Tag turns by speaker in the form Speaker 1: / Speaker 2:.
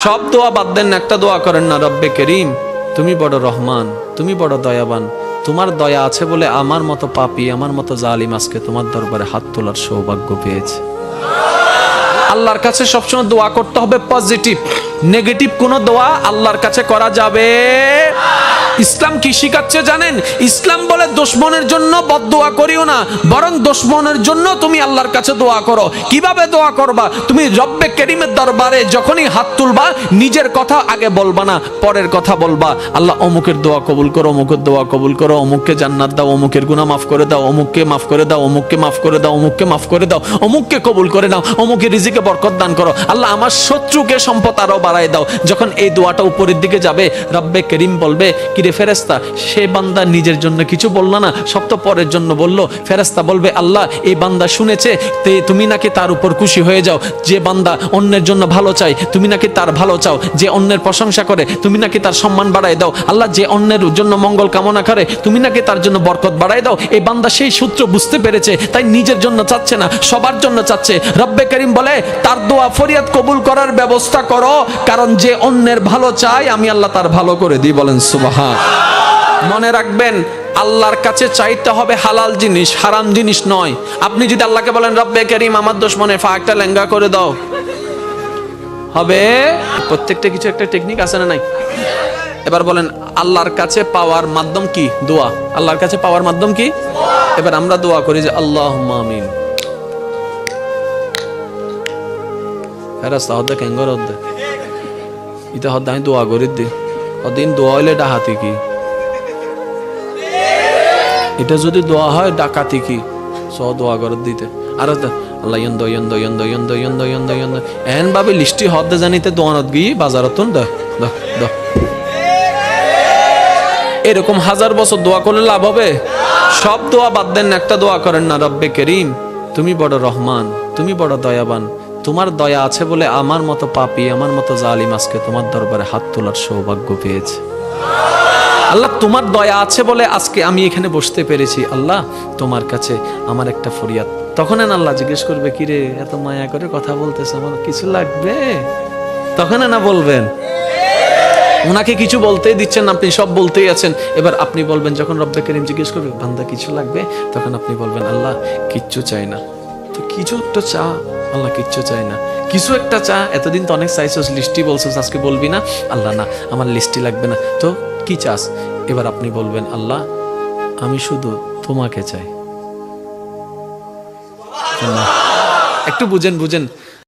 Speaker 1: সব দোয়া বাদ দেন, একটা দোয়া করেন না, রব্বে করিম, তুমি বড় রহমান, তুমি বড় দয়াবান, তোমার দয়া আছে বলে আমার মতো পাপি, আমার মতো জালিম আজকে তোমার দরবারে হাত তোলার সৌভাগ্য পেয়েছে। আল্লাহর কাছে সবসময় দোয়া করতে হবে, পজিটিভ, নেগেটিভ কোনো দোয়া আল্লাহর কাছে করা যাবে ইসলাম কি শিখাচ্ছে জানেন? ইসলাম বলে দুশ্মনের জন্য বদদোয়া করিও না, বরং দুশ্মনের জন্য তুমি আল্লাহর কাছে দোয়া করো। কীভাবে দোয়া করবা? তুমি রব্বে কেরিমের দরবারে যখনই হাত তুলবা, নিজের কথা আগে বলবা না, পরের কথা বলবা। আল্লাহ অমুকের দোয়া কবুল করো, অমুকের দোয়া কবুল করো, অমুককে জান্নাত দাও, অমুকের গুনাহ মাফ করে দাও, অমুককে মাফ করে দাও, অমুককে মাফ করে দাও, অমুককে মাফ করে দাও, অমুককে কবুল করে নাও, অমুকের রিজিকে বরকত দান করো। আল্লাহ আমার শত্রুকে সম্পদ আরও বাড়ায় দাও। যখন এই দোয়াটা উপরের দিকে যাবে, রব্বে করিম বলবে, কিরে ফেরেস্তা সে বান্দা নিজের জন্য কিছু বলল না সব তো পরের জন্য বলল ফেরেস্তা বলবে, আল্লাহ, এই বান্দা শুনেছে, তে তুমি নাকি তার উপর খুশি হয়ে যাও, যে বান্দা অন্যের জন্য ভালো চাই তুমি নাকি তার ভালো চাও, যে অন্যের প্রশংসা করে, তুমি নাকি তার সম্মান বাড়ায় দাও, আল্লাহ, যে অন্যের জন্য মঙ্গল কামনা করে, তুমি নাকি তার জন্য বরকত বাড়ায় দাও, এই বান্দা সেই সূত্র বুঝতে পেরেছে, তাই নিজের জন্য চাচ্ছে না, সবার জন্য চাচ্ছে। রব্বে করিম বলে, তার দোয়া ফরিয়াদ কবুল করার ব্যবস্থা করো, কারণ যে অন্যের ভালো চায়, আমি আল্লাহ তার ভালো করে দিই, বলেন সুবাহা মনে রাখবেন, আল্লাহর কাছে চাইতে হবে হালাল জিনিস, হারাম জিনিস নয়। আপনি যদি আল্লাহকে বলেন, রব্বে করিম, আমার দুশ্মনের ফাঁকটা লেঙ্গা করে দাও। হবে? প্রত্যেকটা কিছু একটা টেকনিক আছে না নাই? এবার বলেন, আল্লাহর কাছে পাওয়ার মাধ্যম কি? দোয়া। আল্লাহর কাছে পাওয়ার মাধ্যম কি? এবার আমরা দোয়া করি যে আল্লাহ আমিন। ফেরাস্তা হদ্দে কেঙ্গর হদ্দে? হদ্দে আমি দোয়া করি দি। অদিন দোয়া হইলে ডাহাতি কি? এটা যদি দোয়া হয়, ডাকাতি কি? স দোয়া করে দিতে। আর আল্লাহ ইয়ন্দ ইয়ন্দ ইয়ন্দ ইয়ন্দ ইয়ন্দ ইয়ন্দ ইয়ন্দ। এন ভাবে লিস্টি হদ্দে জানিতে দোয়ানত গিয়ে বাজারত দ দ। এরকম হাজার বছর দোয়া করলে লাভ হবে? সব দোয়া বাদ দেন, একটা দোয়া করেন না, রব্বে করিম। তুমি বড় রহমান, তুমি বড় দয়াবান। তোমার দয়া আছে বলে আমার মতো পাপি, আমার মতো জালিম আজকে তোমার দরবারে হাত তোলার সৌভাগ্য পেয়েছে। আল্লাহ তোমার দয়া আছে বলে আজকে আমি এখানে বসতে পেরেছি। আল্লাহ, তোমার কাছে আমার একটা ফরিয়াদ। তখন আল্লাহ জিজ্ঞেস করবে কি রে এত মায়া করে কথা বলতেছে, আমার কিছু লাগবে? তখন না বলবেন, ওনাকে কিছু বলতেই দিচ্ছেন আপনি সব বলতেই আছেন। এবার আপনি বলবেন, যখন রব্বে করিম জিজ্ঞেস করবে, বান্দা, কিছু লাগবে? তখন আপনি বলবেন, আল্লাহ, কিচ্ছু চাই না। তো কিছু একটা চা, আল্লাহ, কিচ্ছু চাই না। কিছু একটা চা, এতদিন তো অনেক চাইছস লিস্টি বলছস, আজকে বলবি না? আল্লাহ, না, আমার লিস্টি লাগবে না। তো কি চাস? এবার আপনি বলবেন আল্লাহ আমি শুধু তোমাকে চাই। একটু বুঝেন বুঝেন।